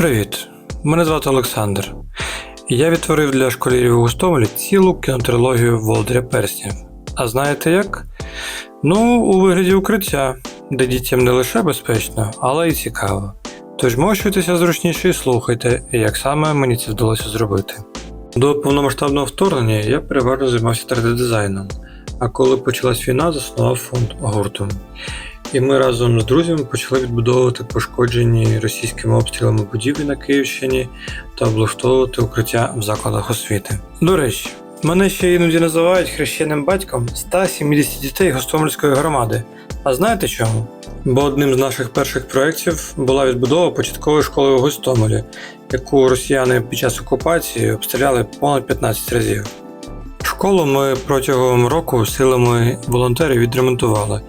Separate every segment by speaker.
Speaker 1: Привіт, мене звати Олександр. Я відтворив для школярів у Гостомелі цілу кінотрилогію Володаря Перснів. А знаєте як? Ну, у вигляді укриття, де дітям не лише безпечно, але й цікаво. Тож мощуйтеся зручніше і слухайте, як саме мені це вдалося зробити. До повномасштабного вторгнення я переважно займався 3D-дизайном, а коли почалась війна, заснував фонд гурту. І ми разом з друзями почали відбудовувати пошкоджені російськими обстрілами будівлі на Київщині та облаштовувати укриття в закладах освіти. До речі, мене ще іноді називають хрещеним батьком 170 дітей Гостомельської громади. А знаєте чому? Бо одним з наших перших проєктів була відбудова початкової школи у Гостомелі, яку росіяни під час окупації обстріляли понад 15 разів. Школу ми протягом року силами волонтерів відремонтували,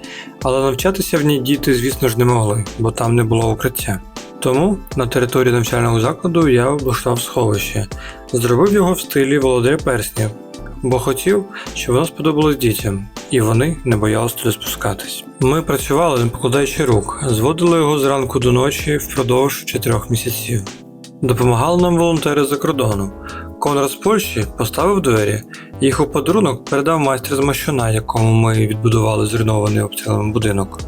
Speaker 1: але навчатися в ній діти, звісно ж, не могли, бо там не було укриття. Тому на території навчального закладу я облаштував сховище, зробив його в стилі володаря перснів, бо хотів, щоб воно сподобалось дітям, і вони не боялись туди спускатись. Ми працювали, не покладаючи рук, зводили його зранку до ночі впродовж чотирьох місяців. Допомагали нам волонтери за кордону. Конрад з Польщі поставив двері, їх у подарунок передав майстер з Мащуна, якому ми відбудували зруйнований обстрілами будинок.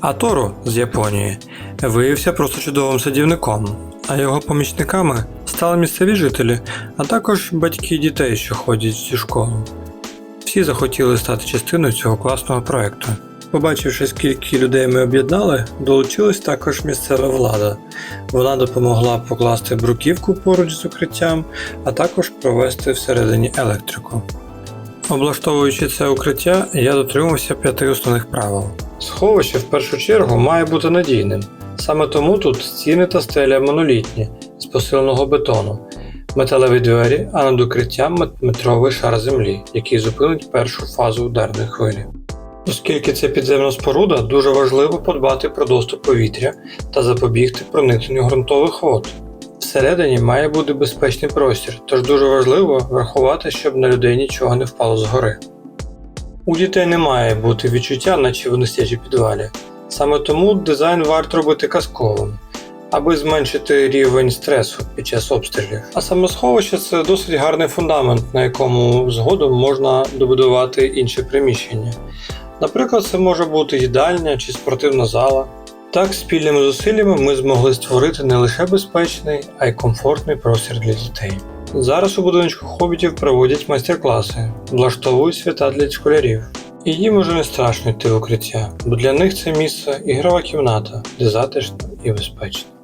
Speaker 1: А Торо з Японії виявився просто чудовим садівником, а його помічниками стали місцеві жителі, а також батьки дітей, що ходять в цю школу. Всі захотіли стати частиною цього класного проекту. Побачивши, скільки людей ми об'єднали, долучилась також місцева влада. Вона допомогла покласти бруківку поруч з укриттям, а також провести всередині електрику. Облаштовуючи це укриття, я дотримався п'яти основних правил. Сховище в першу чергу має бути надійним. Саме тому тут стіни та стеля монолітні з посиленого бетону, металеві двері, а над укриттям метровий шар землі, який зупинить першу фазу ударної хвилі. Оскільки це підземна споруда, дуже важливо подбати про доступ повітря та запобігти проникненню ґрунтових вод. Всередині має бути безпечний простір, тож дуже важливо врахувати, щоб на людей нічого не впало згори. У дітей не має бути відчуття, наче вони сидять підвалі. Саме тому дизайн варто робити казковим, аби зменшити рівень стресу під час обстрілів. А саме сховище це досить гарний фундамент, на якому згодом можна добудувати інші приміщення. Наприклад, це може бути їдальня чи спортивна зала. Так, спільними зусиллями ми змогли створити не лише безпечний, а й комфортний простір для дітей. Зараз у будиночку хобітів проводять майстер-класи, влаштовують свята для школярів. І їм уже не страшно йти в укриття, бо для них це місце ігрова кімната, де затишно і безпечно.